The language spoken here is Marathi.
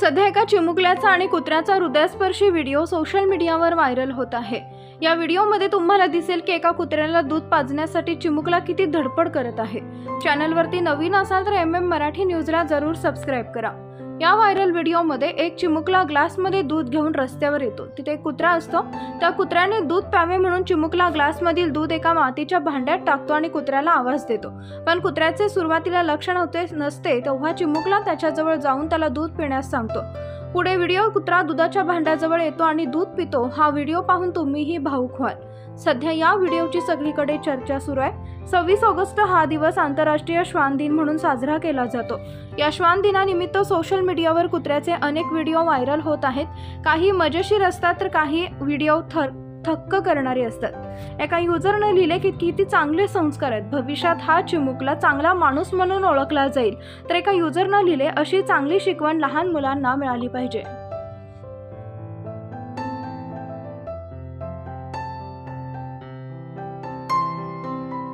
सध्या एका चिमुकल्याचा आणि कुत्र्याचा हृदयस्पर्शी व्हिडिओ सोशल मीडियावर व्हायरल होत आहे. या व्हिडिओमध्ये तुम्हाला दिसेल की एका कुत्र्याला दूध पाजण्यासाठी चिमुकला किती धडपड करत आहे. चॅनलवरती नवीन असाल तर एम एम मराठी न्यूजला जरूर सबस्क्राईब करा. या व्हायरल व्हिडिओमध्ये एक चिमुकला ग्लासमध्ये दूध घेऊन रस्त्यावर येतो. तिथे एक कुत्रा असतो. त्या कुत्र्याने दूध प्यावे म्हणून चिमुकला ग्लासमधील दूध एका मातीच्या भांड्यात टाकतो आणि कुत्र्याला आवाज देतो. पण कुत्र्याचे सुरुवातीला लक्ष नव्हते नसते तेव्हा चिमुकला त्याच्याजवळ जाऊन त्याला दूध पिण्यास सांगतो. पुढे व्हिडिओ कुत्रा दुधाच्या भांड्याजवळ येतो आणि दूध पितो हा व्हिडिओ पाहून तुम्हीही भावूक व्हाल. सध्या या व्हिडिओची सगळीकडे चर्चा सुरू आहे. सव्वीस ऑगस्ट हा दिवस आंतरराष्ट्रीय श्वान दिन म्हणून साजरा केला जातो. या श्वान दिनानिमित्त सोशल मीडियावर कुत्र्याचे अनेक व्हिडिओ व्हायरल होत आहेत. काही मजेशीर असतात तर काही व्हिडिओ थर थक्क करणारी असतात. एका युजरनं लिहिले की किती चांगले संस्कार आहेत. भविष्यात हा चिमुकला चांगला माणूस म्हणून ओळखला जाईल. तर एका युजरनं लिहिले अशी चांगली शिकवण लहान मुलांना मिळाली पाहिजे.